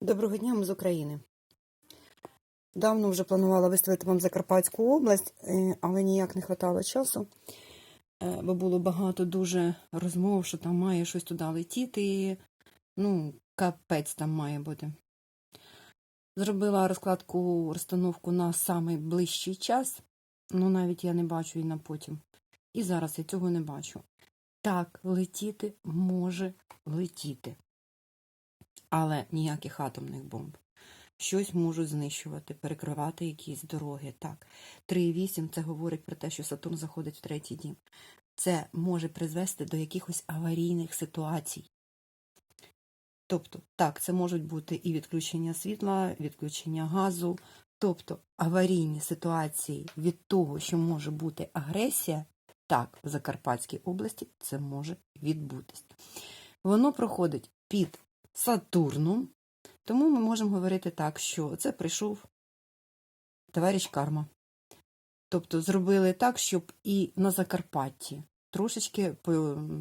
Доброго дня, ми з України. Давно вже планувала виставити вам Закарпатську область, е, але ніяк не вистачало часу, е, бо було багато дуже розмов, що там має щось туди летіти. Ну, капець там має бути. Зробила розкладку, розстановку на самий ближчий час, ну навіть я не бачу і на потім. І зараз я цього не бачу. Так, летіти може летіти але ніяких атомних бомб. Щось можуть знищувати, перекривати якісь дороги. Так, 3,8 це говорить про те, що Сатурн заходить в третій дім. Це може призвести до якихось аварійних ситуацій. Тобто, так, це можуть бути і відключення світла, відключення газу, тобто аварійні ситуації від того, що може бути агресія, так, в Закарпатській області це може відбутись. Воно проходить під Сатурном. Тому ми можемо говорити так, що це прийшов товариш Карма. Тобто зробили так, щоб і на Закарпатті трошечки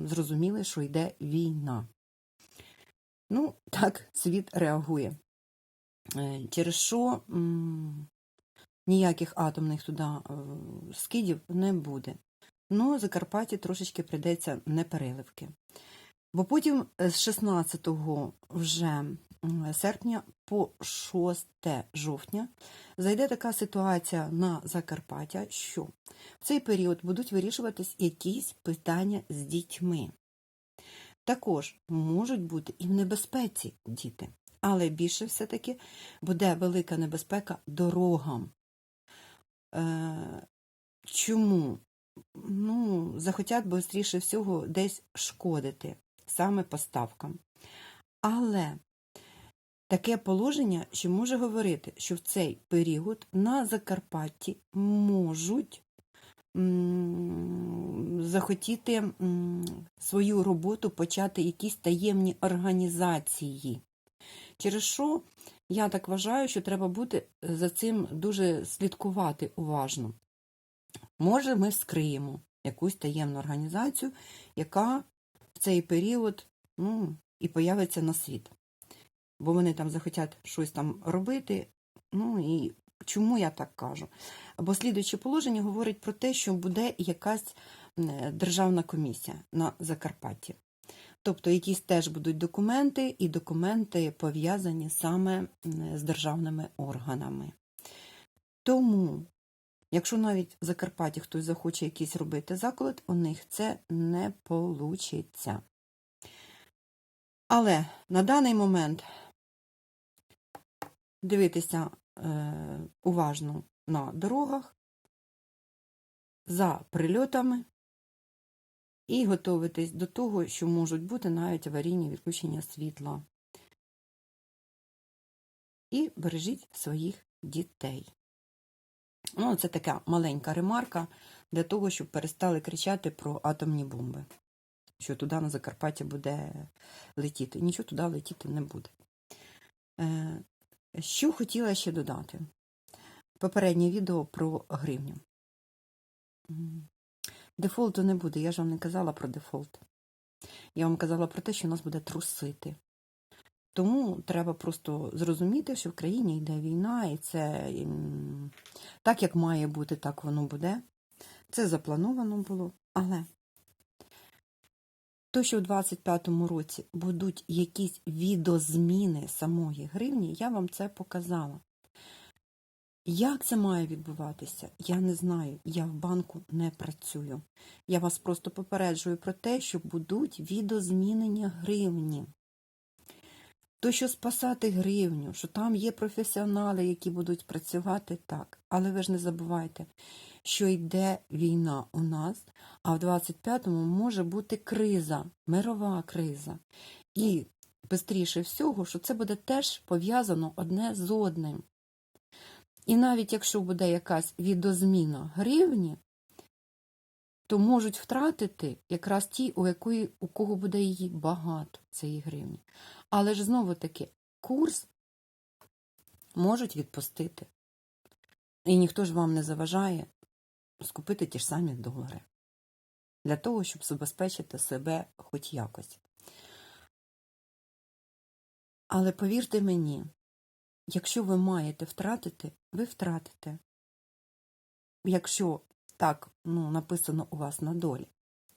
зрозуміли, що йде війна. Ну, так, світ реагує. Е, через що ніяких атомних туди е, скидів не буде. Ну, Закарпатті трошечки прийдеться непереливки. Бо потім е, з 16 вже серпня по 6 жовтня зайде така ситуація на Закарпаття, що в цей період будуть вирішуватись якісь питання з дітьми. Також можуть бути і в небезпеці діти, але більше все-таки буде велика небезпека дорогам. Е, чому? Ну, захотять швидше всього десь шкодити саме поставкам. Але таке положення, що може говорити, що в цей період на Закарпатті можуть захотіти свою роботу почати якісь таємні організації. Через що я так вважаю, що треба бути за цим дуже слідкувати уважно. Може, ми скриємо якусь таємну організацію, яка цей період ну, і появиться на світ. Бо вони там захотять щось там робити. Ну і чому я так кажу? Бо слідуюче положення говорить про те, що буде якась державна комісія на Закарпатті. Тобто якісь теж будуть документи, і документи пов'язані саме з державними органами. Тому Якщо навіть в Закарпатті хтось захоче якийсь робити заколот, у них це не получиться. Але на даний момент дивитися е, уважно на дорогах, за прильотами і готуватись до того, що можуть бути навіть аварійні відключення світла. І бережіть своїх дітей. Ну, це така маленька ремарка для того, щоб перестали кричати про атомні бомби, що туди на Закарпаття буде летіти. Нічого туди летіти не буде. Е, що хотіла ще додати? Попереднє відео про гривню. Дефолту не буде, я ж вам не казала про дефолт. Я вам казала про те, що нас буде трусити. Тому треба просто зрозуміти, що в країні йде війна, і це так, як має бути, так воно буде. Це заплановано було. Але то, що в 25-му році будуть якісь відозміни самої гривні, я вам це показала. Як це має відбуватися, я не знаю. Я в банку не працюю. Я вас просто попереджую про те, що будуть відозмінення гривні то що спасати гривню, що там є професіонали, які будуть працювати так. Але ви ж не забувайте, що йде війна у нас, а в 25-му може бути криза, мирова криза. І швидше всього, що це буде теж пов'язано одне з одним. І навіть якщо буде якась відозміна гривні, то можуть втратити якраз ті, у якої, у кого буде її багато, цієї гривні. Але ж знову таки курс можуть відпустити. І ніхто ж вам не заважає скупити ті ж самі долари для того, щоб забезпечити себе хоч якось. Але повірте мені, якщо ви маєте втратити, ви втратите. Якщо так ну, написано у вас на долі,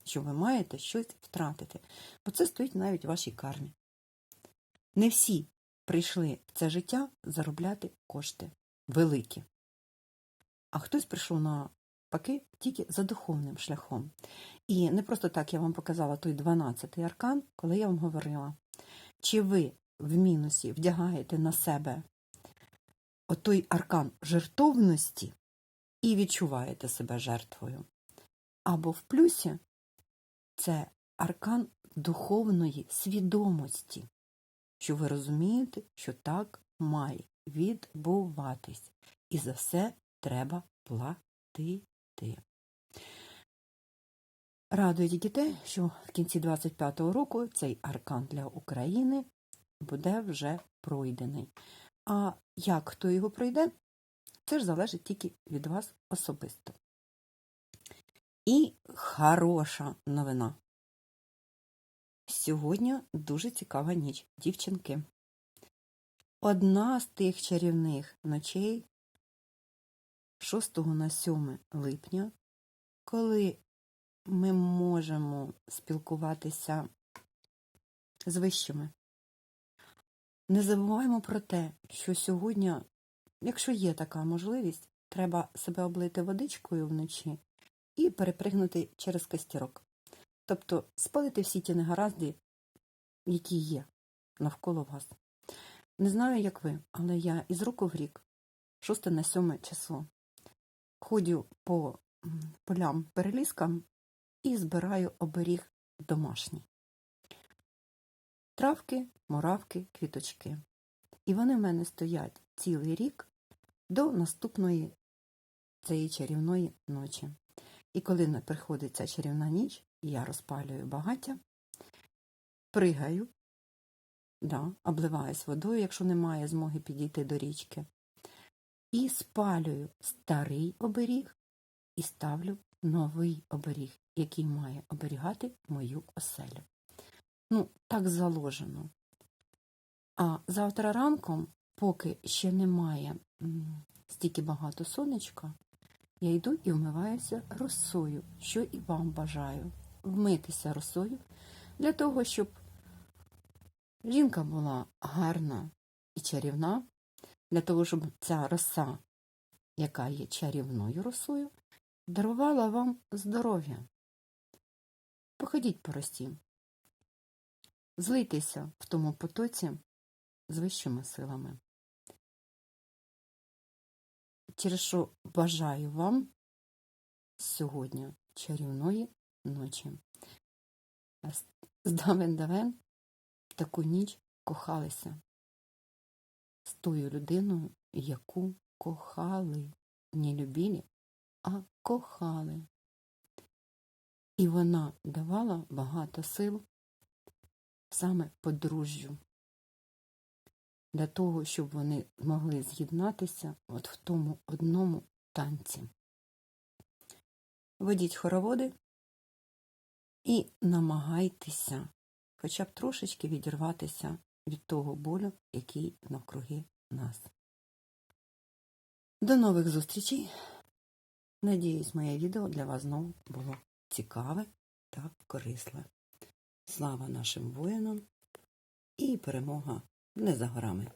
що ви маєте щось втратити, бо це стоїть навіть в вашій кармі. Не всі прийшли в це життя заробляти кошти великі. А хтось прийшов на паки тільки за духовним шляхом. І не просто так я вам показала той 12-й аркан, коли я вам говорила, чи ви в мінусі вдягаєте на себе отой аркан жертовності і відчуваєте себе жертвою. Або в плюсі це аркан духовної свідомості, що ви розумієте, що так має відбуватись. І за все треба платити. Радує тільки те, що в кінці 25-го року цей аркан для України буде вже пройдений. А як хто його пройде, це ж залежить тільки від вас особисто. І хороша новина. Сьогодні дуже цікава ніч, дівчинки. Одна з тих чарівних ночей 6 на 7 липня, коли ми можемо спілкуватися з вищими. Не забуваємо про те, що сьогодні, якщо є така можливість, треба себе облити водичкою вночі і перепригнути через костірок. Тобто спалити всі ті негаразди, які є навколо вас. Не знаю, як ви, але я із року в рік, 6 на 7 число, ходю по полям переліскам і збираю оберіг домашній. Травки, муравки, квіточки. І вони в мене стоять цілий рік до наступної цієї чарівної ночі. І коли приходить ця чарівна ніч, я розпалюю багаття, пригаю, да, обливаюсь водою, якщо немає змоги підійти до річки, і спалюю старий оберіг і ставлю новий оберіг, який має оберігати мою оселю. Ну, так заложено. А завтра ранком, поки ще немає стільки багато сонечка, я йду і вмиваюся росою, що і вам бажаю. Вмитися росою для того, щоб жінка була гарна і чарівна, для того, щоб ця роса, яка є чарівною росою, дарувала вам здоров'я. Походіть по росі, злийтеся в тому потоці з вищими силами. Через що бажаю вам сьогодні чарівної ночі. З давен давен таку ніч кохалися з тою людиною, яку кохали, не любили, а кохали. І вона давала багато сил саме подружжю для того, щоб вони могли з'єднатися от в тому одному танці. Ведіть хороводи і намагайтеся хоча б трошечки відірватися від того болю, який навкруги нас. До нових зустрічей! Надіюсь, моє відео для вас знову було цікаве та корисне. Слава нашим воїнам і перемога не за горами.